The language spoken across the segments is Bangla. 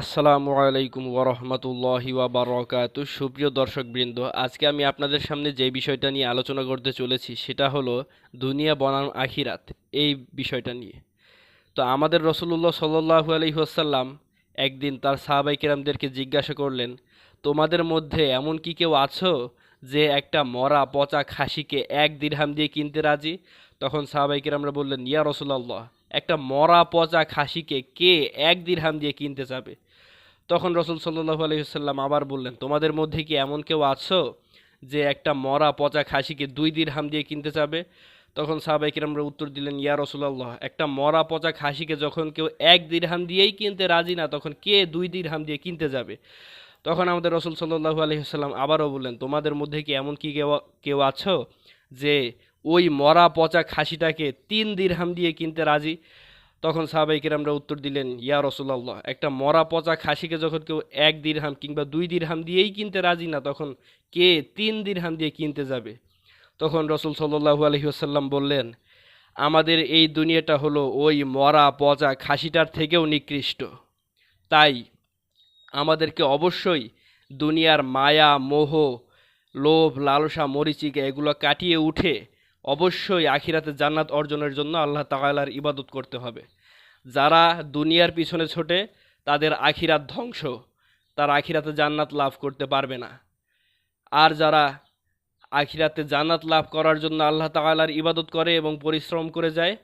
আসসালামু আলাইকুম ওরহমতুল্লাহি ওয়াবারকাত। সুপ্রিয় দর্শকবৃন্দ, আজকে আমি আপনাদের সামনে যে বিষয়টা নিয়ে আলোচনা করতে চলেছি, সেটা হলো দুনিয়া বনাম আখিরাত, এই বিষয়টা নিয়ে। তো আমাদের রসুল্লাহ সাল্লাহু আলহিহাসাল্লাম একদিন তার সাহাবাই কিরামদেরকে জিজ্ঞাসা করলেন, তোমাদের মধ্যে এমন কি কেউ আছো যে একটা মরা পচা খাসিকে এক দিরহাম দিয়ে কিনতে রাজি? তখন সাহাবাই কিরামরা বললেন, ইয়া রসুল্লাহ একটা মরা পচা খাসিকে কে এক দিরহাম দিয়ে কিনতে যাবে? তখন রসুল সাল্লাহ আলহিহাল্লাম আবার বললেন, তোমাদের মধ্যে কি এমন কেউ আছো যে একটা মরা পচা খাসিকে দুই দিরহাম দিয়ে কিনতে যাবে? তখন সাহাবাই কিরামরা উত্তর দিলেন, ইয়া রসুল্লাহ একটা মরা পচা খাসিকে যখন কেউ এক দিরহাম দিয়েই কিনতে রাজি না, তখন কে দুই দিরহাম দিয়ে কিনতে যাবে? তখন আমাদের রসুল সাল্লাহু আলহিহাল্লাম আবারও বললেন, তোমাদের মধ্যে কি এমন কি কেউ কেউ আছো যে ওই মরা পচা খাসিটাকে তিন দিরহাম দিয়ে কিনতে রাজি। তখন সাহাবাই কিরামরা উত্তর দিলেন, ইয়া রসুল্লাহ একটা মরা পচা খাসিকে যখন কেউ এক দিরহাম কিংবা দুই দিরহাম দিয়েই কিনতে রাজি না, তখন কে তিন দিরহাম দিয়ে কিনতে যাবে? তখন রসুল সাল্লাহু আলহিহাসাল্লাম বললেন, আমাদের এই দুনিয়াটা হলো ওই মরা পচা খাসিটার থেকেও নিকৃষ্ট। তাই আমাদেরকে অবশ্যই দুনিয়ার মায়া, মোহ, লোভ, লালসা, মরিচিকা এগুলো কাটিয়ে উঠে অবশ্যই আখিরাতে জান্নাত অর্জনের জন্য আল্লাহ তাআলার ইবাদত করতে হবে। যারা দুনিয়ার পিছনে ছোটে, তাদের আখিরাত ধ্বংস। তার আখিরাতে জান্নাত লাভ করতে পারবে না। আর যারা আখিরাতে জান্নাত লাভ করার জন্য আল্লাহ তাআলার ইবাদত করে এবং পরিশ্রম করে যায়,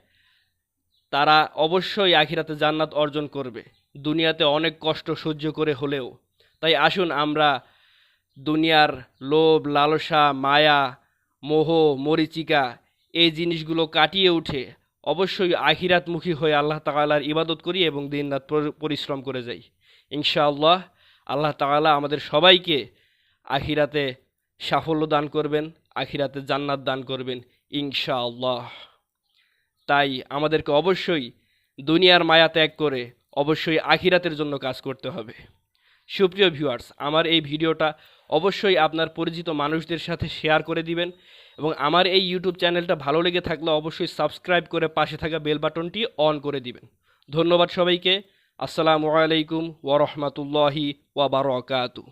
তারা অবশ্যই আখিরাতে জান্নাত অর্জন করবে। দুনিয়াতে অনেক কষ্ট সহ্য করে হলেও। তাই আসুন আমরা দুনিয়ার লোভ, লালসা, মায়া মোহ, মরিচিকা, এই জিনিসগুলো কাটিয়ে উঠে অবশ্যই আখিরাতমুখী হয়ে আল্লাহ তাআলার ইবাদত করি এবং দিনরাত পরি- পরিশ্রম করে যাই। ইনশাআল্লাহ আল্লাহ তাআলা আমাদের সবাইকে আখিরাতে সাফল্য দান করবেন, আখিরাতে জান্নাত দান করবেন ইনশাআল্লাহ। তাই আমাদেরকে অবশ্যই দুনিয়ার মায়া ত্যাগ করে অবশ্যই আখিরাতের জন্য কাজ করতে হবে। সুপ্রিয় ভিউয়ার্স আমার এই ভিডিওটা অবশ্যই আপনার পরিচিত মানুষদের সাথে শেয়ার করে দিবেন এবং আমার এই ইউটিউব চ্যানেলটা ভালো লেগে থাকলে অবশ্যই সাবস্ক্রাইব করে পাশে থাকা বেল বাটনটি অন করে দিবেন। ধন্যবাদ সবাইকে। আসসালামু আলাইকুম ওরহমতুল্লাহি ওয়াবারকাতু